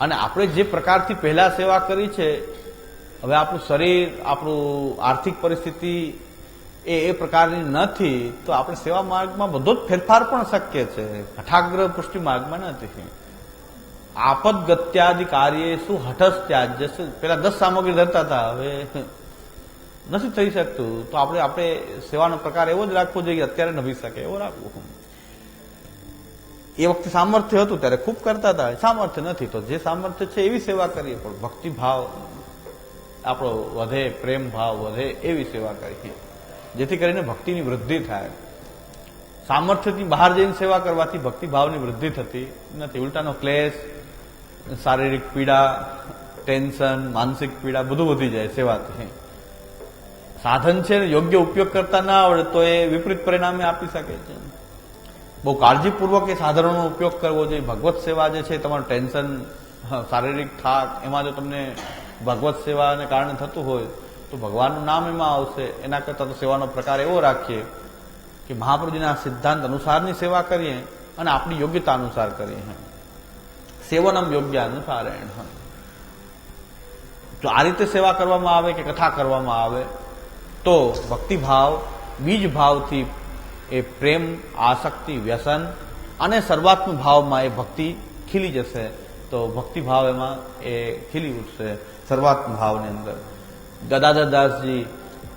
અને આપણે જે પ્રકારથી પહેલા સેવા કરી છે, હવે આપણું શરીર, આપણું આર્થિક પરિસ્થિતિ એ એ પ્રકારની નથી, તો આપણે સેવા માર્ગમાં બધો જ ફેરફાર પણ શક્ય છે. હઠાગ્રહ પુષ્ટિ માર્ગમાં નથી. આપદ ગત્યાદિ કાર્ય શું હઠસ ત્યાજ છે પેલા દસ સામગ્રી ધરતા હતા, હવે નથી થઈ શકતું. તો આપણે આપણે સેવાનો પ્રકાર એવો જ રાખવો જોઈએ અત્યારે નભી શકે, એવો રાખવો. એ વખતે સામર્થ્ય હતું ત્યારે ખૂબ કરતા હતા. સામર્થ્ય નથી તો જે સામર્થ્ય છે એવી સેવા કરીએ. પણ ભક્તિભાવ, આપણો વધે પ્રેમ ભાવ વધે એવી સેવા કરીએ. જેથી કરીને ભક્તિની વૃદ્ધિ થાય. સામર્થ્યથી બહાર જઈને સેવા કરવાથી ભક્તિભાવની વૃદ્ધિ થતી નથી. ઉલટાનો ક્લેશ, શારીરિક પીડા, ટેન્શન, માનસિક પીડા બધું વધી જાય સેવાથી. સાધન છે યોગ્ય ઉપયોગ કરતા ના આવડે તો એ વિપરીત પરિણામે આપી શકે છે. બહુ કાળજીપૂર્વક એ સાધનોનો ઉપયોગ કરવો જોઈએ. ભગવત સેવા જે છે, તમારું ટેન્શન શારીરિક થાક, એમાં જો તમને ભગવત સેવાને કારણે થતું હોય, તો ભગવાનનું નામ એમાં આવશે. એના કરતાં તો સેવાનો પ્રકાર એવો રાખીએ કે મહાપ્રભુજીના સિદ્ધાંત અનુસારની સેવા કરીએ અને આપણી યોગ્યતા અનુસાર કરીએ. સેવનમ યોગ્ય અનુસારેણ જો આ રીતે સેવા કરવામાં આવે કે કથા કરવામાં આવે, તો ભક્તિભાવ બીજ ભાવથી એ પ્રેમ, આસક્તિ, વ્યસન અને સર્વાત્મ ભાવમાં એ ભક્તિ ખીલી જશે તો ભક્તિભાવ એમાં એ ખીલી ઉઠશે સર્વાત્મ ભાવની અંદર. ગદાધરદાસજી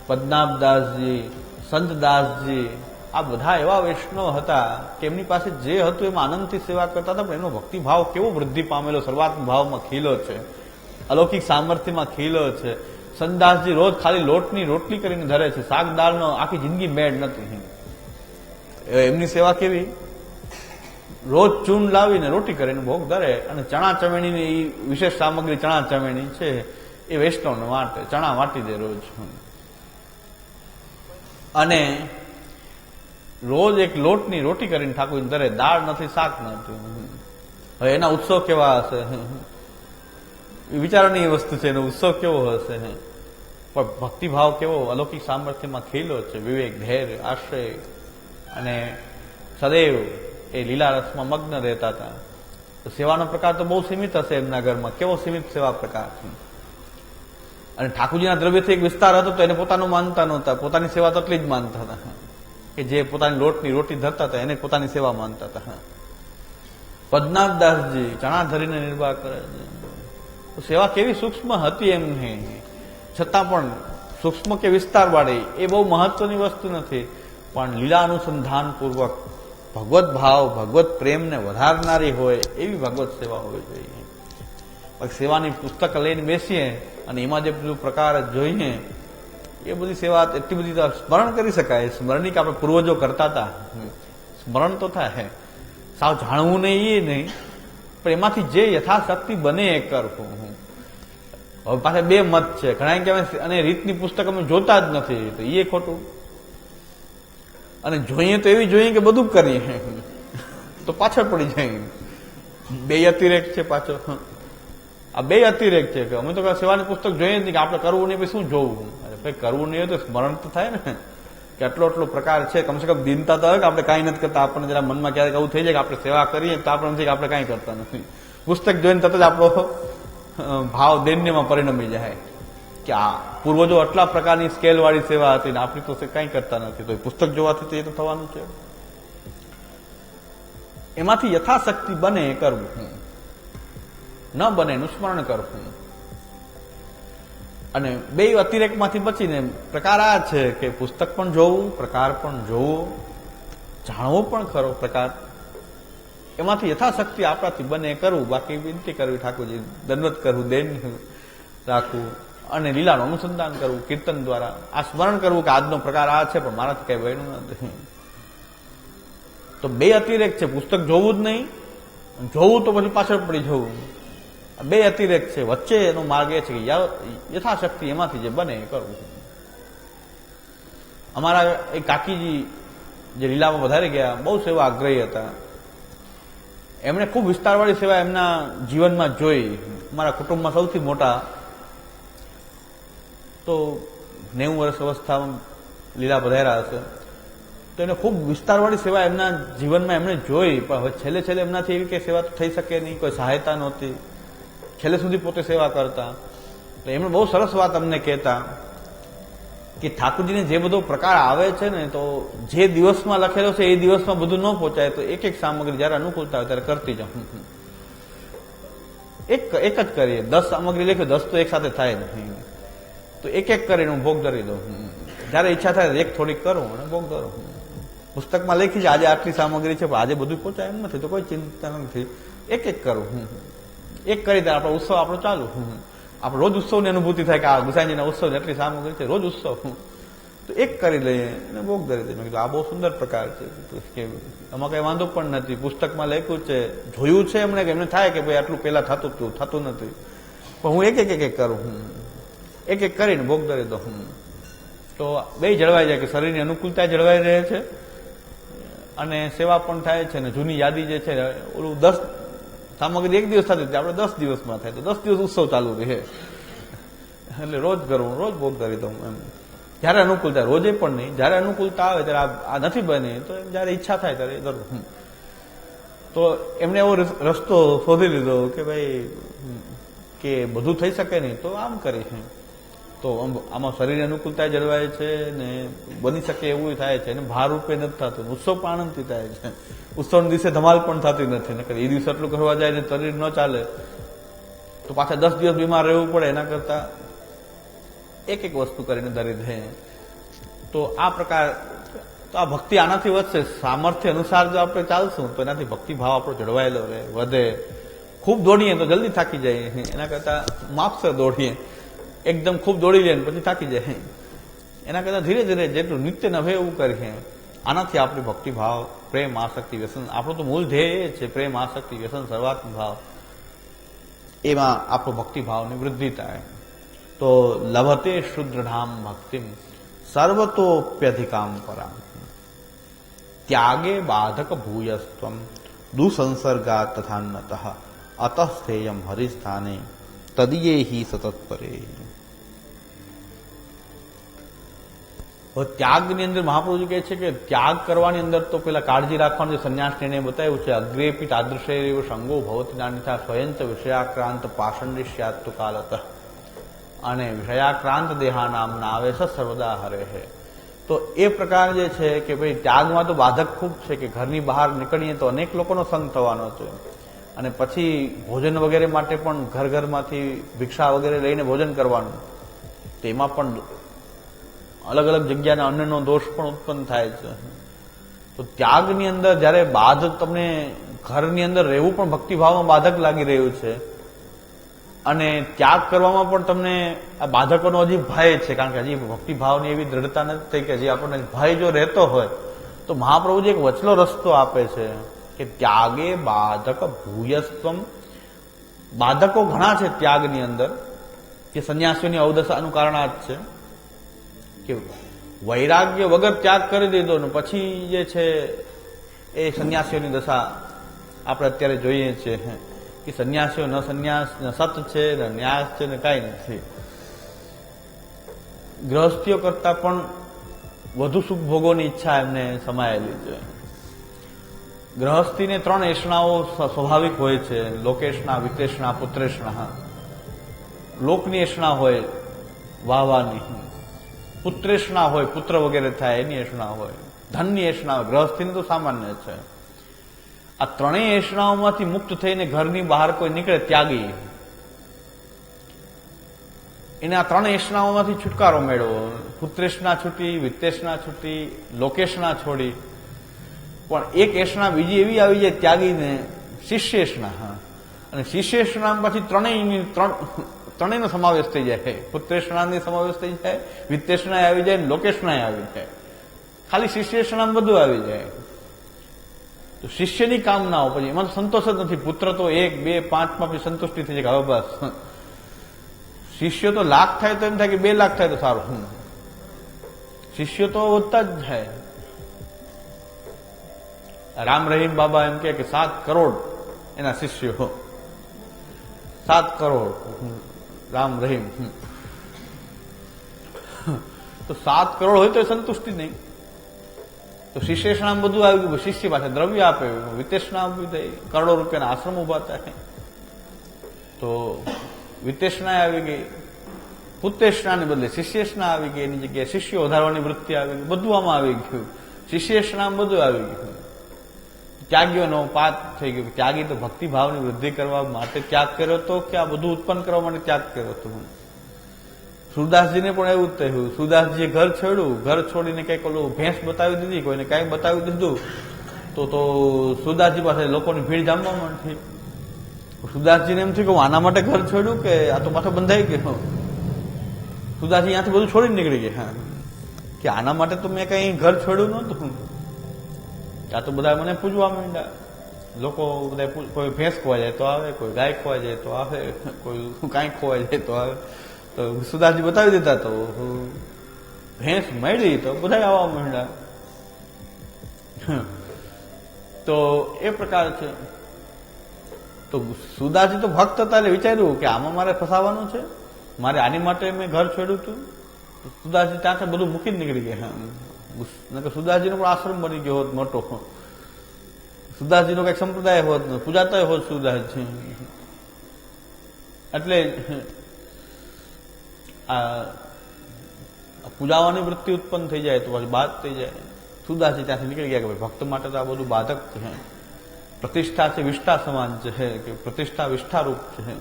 પદ્મનાભદાસજી સંતદાસજી આ બધા એવા વૈષ્ણવ હતા કે એમની પાસે જે હતું એમાં આનંદથી સેવા કરતા હતા, પણ એમનો ભક્તિભાવ કેવો વૃદ્ધિ પામેલો સર્વાત્મ ભાવમાં ખીલો છે. અલૌકિક સામર્થ્યમાં ખીલો છે. સંતદાસજી રોજ ખાલી લોટની રોટલી કરીને ધરે છે. શાક દાળનો આખી જિંદગી મેળ નથી. એમની સેવા કેવી? રોજ ચૂન લાવીને રોટી કરીને ભોગ ધરે અને ચણા ચમેણીની એ વિશેષ સામગ્રી ચણા ચમેણી છે, એ વૈષ્ણવને વાંટે, ચણા વાટી દે રોજ. અને રોજ એક લોટની રોટી કરીને ઠાકુર ધરે, દાળ નથી, શાક નથી. હવે એના ઉત્સવ કેવા હશે? વિચારવાની એ વસ્તુ છે, એનો ઉત્સવ કેવો હશે? પણ ભક્તિભાવ કેવો? અલૌકિક સામર્થ્યમાં ખીલો છે, વિવેક, ધૈર્ય આશ્રય અને સદૈવ એ લીલા રસમાં મગ્ન રહેતા હતા. સેવાનો પ્રકાર તો બહુ સીમિત હશે એમના ઘરમાં. કેવો સીમિત સેવા પ્રકાર અને ઠાકુરજીના દ્રવ્યથી એક વિસ્તાર હતો તો એને પોતાનું માનતા નહોતા. પોતાની સેવા તો એટલી જ માનતા હતા. કે જે પોતાની લોટની રોટી ધરતા હતા, એને પોતાની સેવા માનતા હતા. પદ્મનાભદાસજી ચણા ધરીને નિર્વાહ કરે છે. સેવા કેવી સૂક્ષ્મ હતી એમની. છતાં પણ સૂક્ષ્મ કે વિસ્તારવાળી એ બહુ મહત્વની વસ્તુ નથી. પણ લીલા અનુસંધાન પૂર્વક ભગવત ભાવ, ભગવત પ્રેમને વધારનારી હોય એવી ભગવત સેવા હોવી જોઈએ. સેવાની પુસ્તક લઈને બેસીએ અને એમાં જે બધું પ્રકાર જોઈએ, એ બધી સેવા એટલી બધી સ્મરણ કરી શકાય. સ્મરણિક આપણે પૂર્વજો કરતા હતા. સ્મરણ તો થાય. સાવ જાણવું નહીં એ નહીં, પણ એમાંથી જે યથાશક્તિ બને એ કરવું. હવે પાસે બે મત છે. ઘણા કે અને રીતની પુસ્તક અમે જોતા જ નથી. તો એ ખોટું. અને જોઈએ તો એવી જોઈએ કે બધું કરીએ. તો પાછળ પડી જાય. બે અતિરેક છે પાછો આ બે અતિરેક છે કે અમે તો સેવાની પુસ્તક જોઈએ નહીં કે આપણે કરવું નહીં શું જોવું? અરે ભાઈ, કરવું નહીં હોય તો સ્મરણ તો થાય ને. કે આટલો આટલો પ્રકાર છે. કમસે કમ દિનતા તો હોય કે આપણે કાંઈ નથી કરતા. આપણને જરા મનમાં ક્યારેક એવું થઈ જાય કે આપણે સેવા કરીએ તો આપણે નથી કે આપણે કાંઈ કરતા નથી. પુસ્તક જોઈને તરત જ આપણો ભાવ દૈન્યમાં પરિણમી જાય. કે આ પૂર્વજો આટલા પ્રકારની સ્કેલ વાળી સેવા હતી ને આપણી તો કંઈ કરતા નથી, તો એ પુસ્તક જોવાથી તો એ તો થવાનું છે. એમાંથી યથાશક્તિ બને એ કરવું. ન બને એનું સ્મરણ કરવું. અને બે અતિરેકમાંથી બચીને પ્રકાર આ છે કે પુસ્તક પણ જોવું, પ્રકાર પણ જોવો, જાણવો પણ ખરો પ્રકાર. એમાંથી યથાશક્તિ આપણાથી બને કરવું. બાકી વિનંતી કરવી ઠાકોરજી, દંડવત કરવું, દેન રાખવું. અને લીલાનું અનુસંધાન કરવું, કીર્તન દ્વારા. આ સ્મરણ કરવું કે આજનો પ્રકાર આ છે, પણ મારાથી કઈ વહેલું નથી તો બે અતિરેક છે, પુસ્તક જોવું જ નહીં જોવું તો પછી પાછળ પડી જવું. બે અતિરેક છે, વચ્ચે એનો માર્ગ એ છે કે યથાશક્તિ એમાંથી જે બને એ કરવું. અમારા એ કાકીજી જે લીલામાં વધારે ગયા, બહુ સેવા આગ્રહી હતા. એમણે ખૂબ વિસ્તારવાળી સેવા એમના જીવનમાં જોઈ. અમારા કુટુંબમાં સૌથી મોટા તો નેવું વર્ષ અવસ્થામાં લીલા પધાર્યા હશે. તો એને ખૂબ વિસ્તારવાળી સેવા એમના જીવનમાં એમણે જોઈ, પણ હવે છેલ્લે છેલ્લે એમનાથી એવી કંઈ સેવા તો થઈ શકે નહીં, કોઈ સહાયતા નહોતી. છેલ્લે સુધી પોતે સેવા કરતા. તો એમણે બહુ સરસ વાત અમને કહેતા કે ઠાકોરજીને જે બધો પ્રકાર આવે છે ને, તો જે દિવસમાં લખેલો છે એ દિવસમાં બધું ન પહોંચાય, તો એક એક સામગ્રી જ્યારે અનુકૂળતા હોય ત્યારે કરતી જાઉં એક એક જ કરીએ. દસ સામગ્રી લખ્યો દસ તો એક સાથે થાય નહીં. તો એક એક કરીને હું ભોગ ધરી દઉં. જ્યારે ઈચ્છા થાય એક થોડીક કરું અને ભોગ ધરું. પુસ્તકમાં લખી છે, આજે આટલી સામગ્રી છે, પણ આજે બધું પહોંચાય એમ નથી, તો કોઈ ચિંતા નથી. એક એક કરું. એક કરી દે આપણો ઉત્સવ આપણો ચાલુ. આપણે રોજ ઉત્સવની અનુભૂતિ થાય કે આ ગુસાઈજીના ઉત્સવ એટલી સામગ્રી છે, રોજ ઉત્સવ. તો એક કરી લઈએ અને ભોગ ધરી દઈએ. મેં કીધું, આ બહુ સુંદર પ્રકાર છે. કે આમાં કઈ વાંધો પણ નથી. પુસ્તકમાં લખ્યું છે, જોયું છે એમને કે એમને થાય કે ભાઈ આટલું પહેલા થતું હતું, થતું નથી. પણ હું એક એક એક કરું. હું એક એક કરીને ભોગ ધરી દઉં તો બે જળવાઈ જાય કે શરીરની અનુકૂળતા જળવાઈ રહે છે, અને સેવા પણ થાય છે ને જૂની યાદી જે છે, ઓલું દસ સામગ્રી એક દિવસ થતી હતી, આપણે દસ દિવસમાં થાય તો દસ દિવસ ઉત્સવ ચાલુ રહે. એટલે રોજ કરવું, રોજ ભોગ કરી દઉં એમ. જ્યારે અનુકૂળતા, રોજે પણ નહીં. જ્યારે અનુકૂળતા આવે, ત્યારે આ નથી બને, તો એમ જ્યારે ઈચ્છા થાય ત્યારે કરું તો એમણે એવો રસ- રસ્તો શોધી લીધો કે ભાઈ કે બધું થઈ શકે નહીં, તો આમ કરીશ તો આમાં શરીરની અનુકૂળતા જળવાય છે ને બની શકે એવું થાય છે અને ભાર રૂપે નથી થતું, ઉત્સવ આનંદથી થાય છે. ઉત્સવના દિવસે ધમાલ પણ થતી નથી, નકર એ દિવસે એટલું કરવા જાય ને શરીર ન ચાલે, તો પાછા દસ દિવસ બીમાર રહેવું પડે એના કરતા એક એક વસ્તુ કરીને ધરી દે તો આ પ્રકાર, તો આ ભક્તિ આનાથી વધશે, સામર્થ્ય અનુસાર જો આપણે ચાલશું, તો એનાથી ભક્તિ ભાવ આપણો જળવાયેલો રહે, વધે. ખૂબ દોડીએ તો જલ્દી થાકી જાય એના કરતા માપસર દોડીએ. એકદમ ખૂબ દોડી લે પછી થાકી જાય. એના કરતા ધીરે ધીરે જેટલું નિત્ય નભે એવું કરીએ, આનાથી આપણી ભક્તિભાવ, પ્રેમ, આસક્તિ વ્યસન, આપણો તો મૂળ ધ્યેય છે, પ્રેમ, આસક્તિ વ્યસન સર્વાત્મ ભાવ. એમાં આપણો ભક્તિભાવની વૃદ્ધિ થાય. તો લભતે શુદ્રધામ ભક્તિમ સર્વતોપ્યધિકામ પરામ. ત્યાગે બાધક ભૂયસ્ત્વમ દુસંસર્ગા તથાન્નત, અતસ્થેયમ હરિસ્થાને તદીયે હિ સતત પરે હવે ત્યાગની અંદર મહાપ્રભુજી કહે છે કે ત્યાગ કરવાની અંદર તો પેલા કાળજી રાખવાનું જે સંન્યાસ નિર્ણય બતાવ્યું છે અગ્રેપી તાદૃશ એવો સંગો ભવતી નાન્યથા સ્વયંત વિષયાક્રાંત પાષંડિષ્યાત્તુ કાલત. અને વિષયાક્રાંત દેહા નામના આવે છે સર્વદા હરે હે. તો એ પ્રકાર જે છે કે ભાઈ ત્યાગમાં તો બાધક ખૂબ છે કે ઘરની બહાર નીકળીએ તો અનેક લોકોનો સંગ થવાનો છે. અને પછી ભોજન વગેરે માટે પણ ઘર ઘરમાંથી ભિક્ષા વગેરે લઈને ભોજન કરવાનું. તેમાં પણ અલગ અલગ જગ્યાના અન્નનો દોષ પણ ઉત્પન્ન થાય છે. તો ત્યાગની અંદર જ્યારે બાધક તમને ઘરની અંદર રહેવું પણ ભક્તિભાવમાં બાધક લાગી રહ્યું છે, અને ત્યાગ કરવામાં પણ તમને આ બાધકોનો હજી ભય છે, કારણ કે હજી ભક્તિભાવની એવી દ્રઢતા નથી થઈ કે હજી આપણને ભય જો રહેતો હોય, તો મહાપ્રભુજી એક વચલો રસ્તો આપે છે કે ત્યાગે બાધક ભૂયસ્તમ બાધકો ઘણા છે ત્યાગની અંદર, કે સંન્યાસીઓની અવદશાનું કારણ આ જ છે. કે વૈરાગ્ય વગર ત્યાગ કરી દીધો ને પછી જે છે એ સંન્યાસીઓની દશા આપણે અત્યારે જોઈએ છીએ. કે સંન્યાસીઓ ન સંન્યાસ, ન સત છે, ન ન્યાસ છે, ને કાંઈ નથી. ગ્રહસ્થીઓ કરતા પણ વધુ સુખ ભોગોની ઈચ્છા એમને સમાયેલી છે. ગ્રહસ્થીને ત્રણ એષણાઓ સ્વાભાવિક હોય છે. લોકેશના વિતેષણા પુત્રેષણા લોકની એષણા હોય, વાહવાની. પુત્રેષણા હોય, પુત્ર વગેરે થાય, એની એષણા હોય. ધનની એષણા હોય. ગ્રહસ્થિની તો સામાન્ય છે. આ ત્રણેય એષણાઓમાંથી મુક્ત થઈને ઘરની બહાર કોઈ નીકળે ત્યાગી. એને આ ત્રણ એષણાઓમાંથી છુટકારો મેળવો. પુત્રેષણા છૂટી, વિત્તેષણા છૂટી લોકેશના છોડી. પણ એક એષણા બીજી એવી આવી જાય ત્યાગીને શિષ્યેષણા. હા અને શિષ્યેષણા પછી ત્રણેયની ત્રણ ત્રણેયનો સમાવેશ થઈ જાય. પુત્રેષણાની સમાવેશ થઈ જાય વિત્તેષણા આવી જાય લોકેશણાએ આવી જાય. ખાલી શિષ્યેષણા બધું આવી જાય. તો શિષ્યની કામનાઓ, પછી એમાં સંતોષ જ નથી. પુત્ર તો એક, બે પાંચમાં પછી સંતુષ્ટિ થઈ જાય. હવે બસ. શિષ્ય તો લાખ થાય તો એમ થાય કે બે લાખ થાય તો સારું. શિષ્યો તો વધતા જ જાય. રામ રહીમ બાબા એમ કે સાત કરોડ એના શિષ્યો. સાત કરોડ. રામ રહીમ. તો સાત કરોડ હોય તો સંતુષ્ટિ નહીં. તો શિષ્યેષણામ બધું આવી ગયું શિષ્ય પાસે દ્રવ્ય આપે વિતેષણા આપી થઈ કરોડો રૂપિયાના આશ્રમ ઊભા થાય. તો વિતેષણા આવી ગઈ પુત્રેષણાને બદલે શિષ્યેશના આવી ગઈ, એની જગ્યાએ શિષ્ય વધારવાની વૃત્તિ આવી ગઈ, બધું આમાં આવી ગયું. શિષ્યેષણામ બધું આવી ગયું. ત્યાગીઓનો પાત થઈ ગયો. ત્યાગી તો ભક્તિભાવની વૃદ્ધિ કરવા માટે ત્યાગ કર્યો હતો કે આ બધું ઉત્પન્ન કરવા માટે ત્યાગ કર્યો હતો સુરદાસજીને પણ એવું જ થયું. સુરદાસજીએ ઘર છોડ્યું. ઘર છોડીને કંઈક ઓલું ભેંસ બતાવી દીધી, કોઈને કાંઈ બતાવી દીધું. તો તો સુરદાસજી પાસે લોકોની ભીડ જામવા માંડી. સુરદાસજીને એમ થયું કે હું આના માટે ઘર છોડ્યું કે આ તો પાછો બંધાઈ ગયો? સુરદાસજી અહીંયાથી બધું છોડીને નીકળી ગયા. કે આના માટે તો મેં કઈ ઘર છોડ્યું નહોતું. આ તો બધા મને પૂજવા માંડ્યા. લોકો બધા કોઈ ભેંસ ખોવા જાય તો આવે, કોઈ ગાય ખોવા જાય તો આવે, કોઈ કાંઈ ખોવા જાય તો આવે. તો સુદાસજી બતાવી દીધા તો ભેંસ મળી તો બધા આવવા માંડ્યા. તો એ પ્રકાર છે. તો સુદાસજી તો ભક્ત હતા એટલે વિચાર્યું કે આમાં મારે ફસાવાનું છે? મારે આની માટે મેં ઘર છોડ્યું હતું? સુદાસજી ત્યાંથી બધું મૂકીને નીકળી ગયા. નકર સુદાસજીનો પણ આશ્રમ બની ગયો હોત મોટો. સુદાસજીનો કઈ સંપ્રદાય હોત પૂજાતા હોત સુદાસજી એટલે, આ પૂજાવાની વૃત્તિ ઉત્પન્ન થઈ જાય તો પછી બાદ થઈ જાય. સુદાસજી ત્યાંથી નીકળી ગયા કે ભાઈ ભક્ત માટે તો આ બધું બાધક છે. પ્રતિષ્ઠા છે, વિષ્ઠા સમાન છે કે પ્રતિષ્ઠા વિષ્ઠારૂપ છે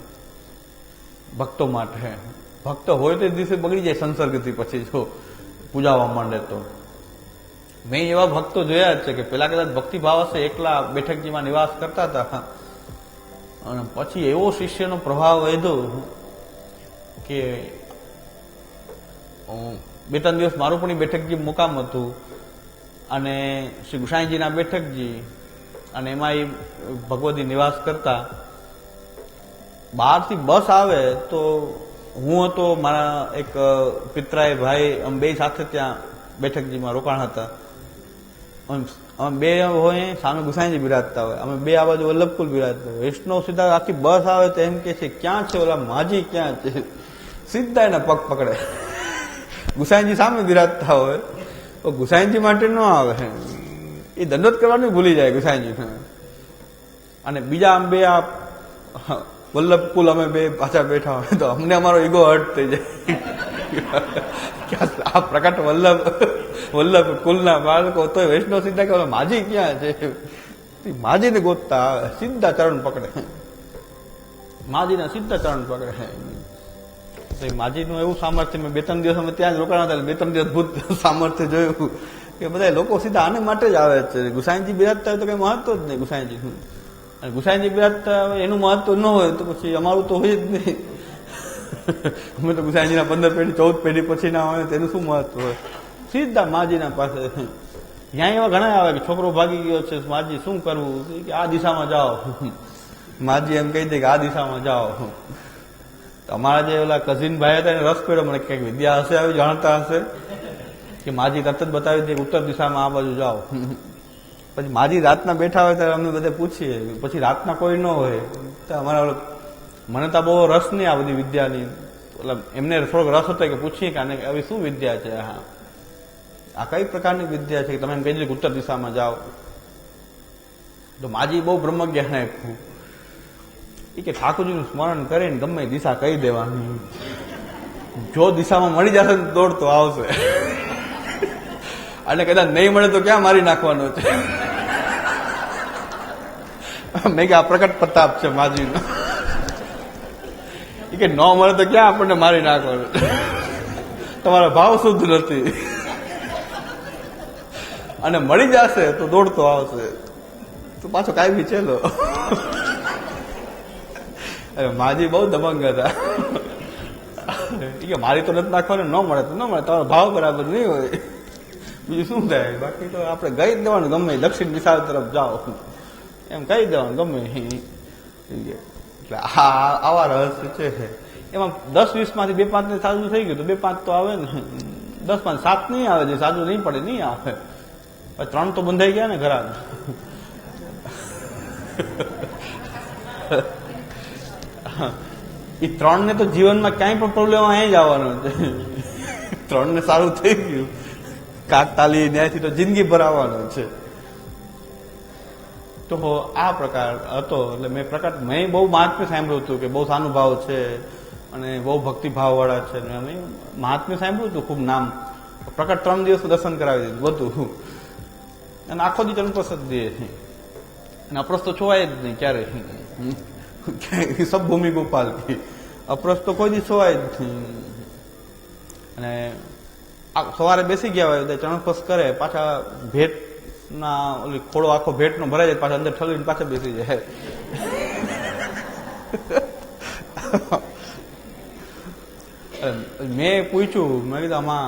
ભક્તો માટે ભક્ત હોય તે દિવસે બગડી જાય સંસર્ગથી પછી જો પૂજાવા માંડે તો. મેં એવા ભક્તો જોયા જ છે કે પેલા કદાચ ભક્તિભાવ હશે, એકલા બેઠકજીમાં નિવાસ કરતા હતા અને પછી એવો શિષ્યનો પ્રભાવ વધ્યો કે બે ત્રણ દિવસ મારું પણ બેઠકજી મુકામ હતું. અને શ્રી ગુસાઈજીના બેઠકજી અને એમાં એ ભગવતી નિવાસ કરતા. બહારથી બસ આવે તો હું હતો, મારા એક પિતરાય ભાઈ, અમે બે સાથે ત્યાં બેઠકજીમાં રોકાણ હતા. અમે બે હોય, સામે ગુસાઈજી બિરાજતા હોય. અમે બે આ બાજુ વલ્લભકુલ બિરાજતા હોય. વૈષ્ણવ સીધા આખી બસ આવે તો એમ કે છે, ક્યાં છે ઓલા માજી, ક્યાં છે? સીધા એના પગ પકડે. ગુસાઈજી સામે બિરાજતા હોય. તો ગુસાઈજી માટે ન આવે. એ દંડોત કરવાનું ભૂલી જાય ગુસાઈજી. અને બીજા આમ બે આ વલ્લભકુલ અમે બે પાછા બેઠા હોય તો અમને અમારો ઈગો હર્ટ થઈ જાય. આ- પ્રકટ વલ્લભ વલ્લભ કુલના બાળકો તો વૈષ્ણવ સીધા કે માજી ક્યાં છે? માજીને ગોતતા આવે, સીધા ચરણ પકડે. માજીના સીધા ચરણ પકડે. માજીનું એવું સામર્થ્ય, મેં બે ત્રણ દિવસ અમે ત્યાં જ રોકાણા હતા બે ત્રણ દિવસ ભૂત સામર્થ્ય જોયું કે બધા લોકો સીધા આને માટે જ આવે છે. ગુસાઈજી બિરાજતા હોય તો કઈ મહત્વ જ નહીં, ગુસાઈજી. અને ગુસાઈજી બિરાજતા એનું મહત્વ ન હોય તો પછી અમારું તો હોય જ નહીં. અમે તો ગુસાઈજીના પંદર પેઢી, ચૌદ પેઢી પછી ના હોય, તેનું શું મહત્વ હોય? સીધા માજીના પાસે. ત્યાં એવા ઘણા આવે કે છોકરો ભાગી ગયો છે, માજી શું કરવું? કે આ દિશામાં જાઓ. માજી એમ કહી દે કે આ દિશામાં જાઓ. અમારા જે ઓલા કઝિન ભાઈ હતા, એને રસ પડ્યો. મને કંઈક વિદ્યા હશે આવી, જાણતા હશે? કે માજી તરત જ બતાવી દે ઉત્તર દિશામાં આ બાજુ જાઓ. પછી માજી રાતના બેઠા હોય ત્યારે અમે બધે પૂછીએ. પછી રાતના કોઈ ન હોય. તો અમારા મને તો બહુ રસ નહીં આ બધી વિદ્યાની. એટલે એમને થોડોક રસ હતો કે પૂછીએ કે આને આવી શું વિદ્યા છે? હા. આ કઈ પ્રકારની વિદ્યા છે? કે તમે એમ કહી ઉત્તર દિશામાં જાઓ. તો માજી બહુ બ્રહ્મજ્ઞાન આપ્યું. એ કે ઠાકોરજીનું સ્મરણ કરીને ગમે દિશા કહી દેવાની. જો દિશામાં મળી જશે તો દોડતો આવશે. અને કદાચ નહીં મળે તો ક્યાં મારી નાખવાનો છે? મેં કે આ પ્રકટ પ્રતાપ છે માજીનો. કે ન મળે તો ક્યાં આપણને મારી નાખો તમારા ભાવ શુદ્ધ નથી. અને મળી જશે તો દોડતો આવશે. તો પાછો કાંઈ બી ચેલો. અરે માજી બહુ દબંગ હતા. કે મારી તો નથી નાખવાનું, ન મળે તો ન મળે, તમારો ભાવ બરાબર નહીં હોય. બીજું શું થાય? બાકી તો આપણે ગઈ જ દેવાનું, ગમે દક્ષિણ દિશા તરફ જાઓ. એમ કહી દેવાનું, ગમે. એટલે આ આવા રહસ્ય છે. એમાં દસ વીસમાંથી બે પાંચ ને સાજુ થઈ ગયું તો બે પાંચ તો આવે ને. દસ પાંચ સાત નહીં આવે, જે સાજુ નહીં પડે, નહીં આવે. ત્રણ તો બંધાઈ ગયા ને ઘરા. એ ત્રણ ને તો જીવનમાં ક્યાંય પણ પ્રોબ્લેમ અહીં જ આવવાનો છે. ત્રણ ને સારું થઈ ગયું. કાકતાલી ન્યાયથી તો જિંદગી ભરાવાનો છે. તો આ પ્રકાર હતો. એટલે મેં પ્રકટ, મેં બહુ મહાત્મ્ય સાંભળ્યું હતું કે બહુ સાનુભાવ છે અને બહુ ભક્તિભાવ વાળા છે અમે મહાત્મ્ય સાંભળ્યું હતું ખૂબ નામ. પ્રકટ ત્રણ દિવસ દર્શન કરાવી દીધું બધું. અને આખો દી ચંદ્રપ્રસાદ દે અને અપ્રસ્ત તો છોવાય જ નહીં ક્યારે. સબ ભૂમિ ગોપાલ કી. અપ્રસ્ત તો કોઈ દી છોવાય જ નહીં. અને સવારે બેસી ગયા હોય ચરણપસ કરે, પાછા ભેટ ના, ઓલી ખોડો આખો ભેટ નો ભરાઈ જાય, પાછા અંદર ઠલવીને પાછા બેસી જાય. મેં પૂછ્યું, મેં કીધું, આમાં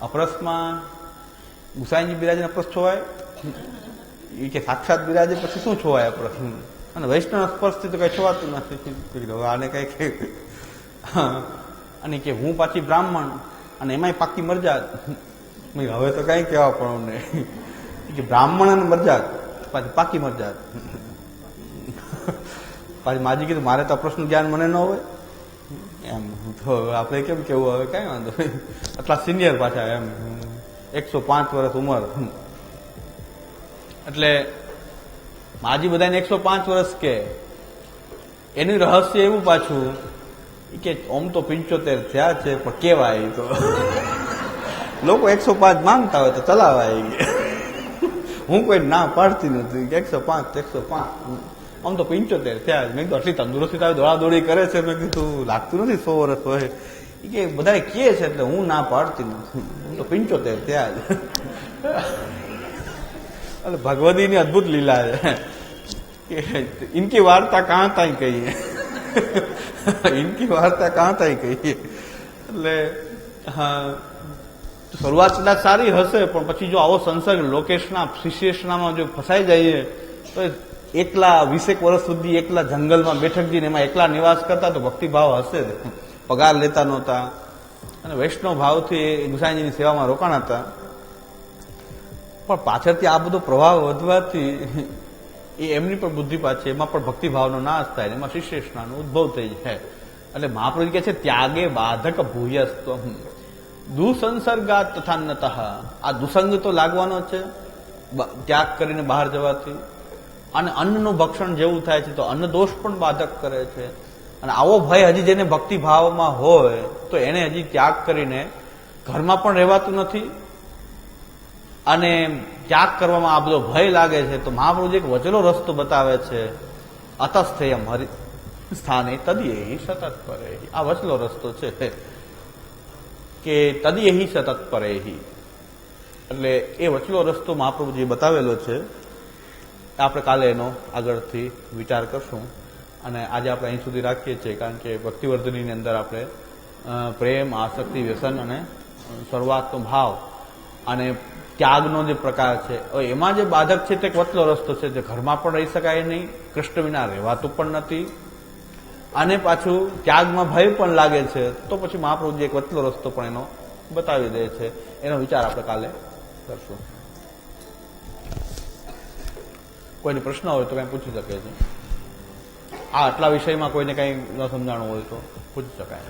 અપરસમાં ગુસાઈજી બિરાજને અપરસ છોવાય? એ કે, સાક્ષાત બિરાજે, પછી શું છોવાય અપરસ? અને વૈષ્ણવ સ્પર્શથી તો કઈ છોવાતું નથી. આને કઈ અને કે, હું પાછી બ્રાહ્મણ, અને એમાંય પાકી મરજા હવે તો કઈ કહેવા પણ નહીં. કે બ્રાહ્મણ મરજાત, પાછી પાકી મરજાત. પાછી માજી કીધું, મારે તો પ્રશ્ન જ્ઞાન મને ન હોય. એમ, તો આપણે કેમ કેવું હવે, કઈ વાંધો આટલા સિનિયર પાછા એમ, એકસો પાંચ વર્ષ ઉંમર. એટલે માજી બધાને એકસો પાંચ વર્ષ કે. એનું રહસ્ય એવું પાછું કે ઓમ તો પિંચોતેર થયા છે, પણ કેવાય તો. લોકો એકસો પાંચ માંગતા હોય તો ચલાવાય. હું કોઈ ના પાડતી નથી. એકસો પાંચ એકસો પાંચ. આમ તો પંચોતેર થયા. મેં કીધું, આટલી તંદુરસ્તી તારી દોડાદોડી કરે છે. મેં કીધું, લાગતું નથી સો વર્ષ હોય. એ કે બધા કહે છે એટલે હું ના પાડતી નથી. હું તો પંચોતેર થયા જ એટલે ભગવદીની અદભુત લીલા છે. કે ઇનકી વાર્તા કાં તાઈ કહીએ? ઇનકી વાર્તા કાં તાઈ કહીએ? એટલે, હા શરૂઆત કદાચ સારી હશે, પણ પછી જો આવો સંસર્ગ લોકેશના શિષ્યેશનામાં જો ફસાઈ જઈએ, તો એકલા વીસેક વર્ષ સુધી એકલા જંગલમાં બેઠક જઈને એમાં એકલા નિવાસ કરતા તો ભક્તિભાવ હશે જ. પગાર લેતા નહોતા. અને વૈષ્ણવ ભાવથી ગુસાઈજીની સેવામાં રોકાણ હતા પણ પાછળથી આ બધો પ્રભાવ વધવાથી એ એમની પણ બુદ્ધિ પાછી, એમાં પણ ભક્તિભાવનો નાશ થાય એમાં શિષ્યષ્ણાનો ઉદ્ભવ થઈ જાય. એટલે મહાપ્રભુ કહે છે, ત્યાગે બાધક ભૂયસ્ત્વમ. દુસંસર્ગા તથા નત. આ દુસંગ તો લાગવાનો છે. ત્યાગ કરીને બહાર જવાથી. અને અન્નનું ભક્ષણ જેવું થાય છે તો અન્ન દોષ પણ બાધક કરે છે. અને આવો ભય હજી જેને ભક્તિભાવમાં હોય, તો એને હજી ત્યાગ કરીને ઘરમાં પણ રહેવાતું નથી. અને ત્યાગ કરવામાં આ બધો ભય લાગે છે, તો મહાપ્રભુજી એક વચલો રસ્તો બતાવે છે. અતસ્થેયમ હરિ સ્થાને તદીય સતત કરે આ વચલો રસ્તો છે. કે તદયહી સતત પરે એટલે એ વચલો રસ્તો મહાપ્રભુજીએ બતાવેલો છે. આપણે કાલે એનો આગળથી વિચાર કરશું. અને આજે આપણે અહીં સુધી રાખીએ છીએ, કારણ કે ભક્તિવર્ધનીની અંદર આપણે પ્રેમ, આસક્તિ, વ્યસન અને શરૂઆતનો ભાવ અને ત્યાગનો જે પ્રકાર છે એમાં જે બાધક છે તે વચલો રસ્તો છે, જે ઘરમાં પણ રહી શકાય નહીં, કૃષ્ણ વિના રહેવાતું પણ નથી અને પાછું ત્યાગમાં ભય પણ લાગે છે, તો પછી મહાપ્રભુજી એક વચલો રસ્તો પણ એનો બતાવી દે છે. એનો વિચાર આપણે કાલે કરશું. કોઈને પ્રશ્ન હોય તો કઈ પૂછી શકે છે. આ આટલા વિષયમાં કોઈને કઈ ન સમજાણું હોય તો પૂછી શકાય.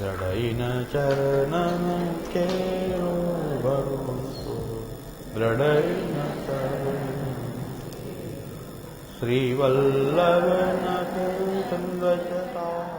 દ્રઢઈન ચરણ દ્રઢઈન ચરણ સંગચતા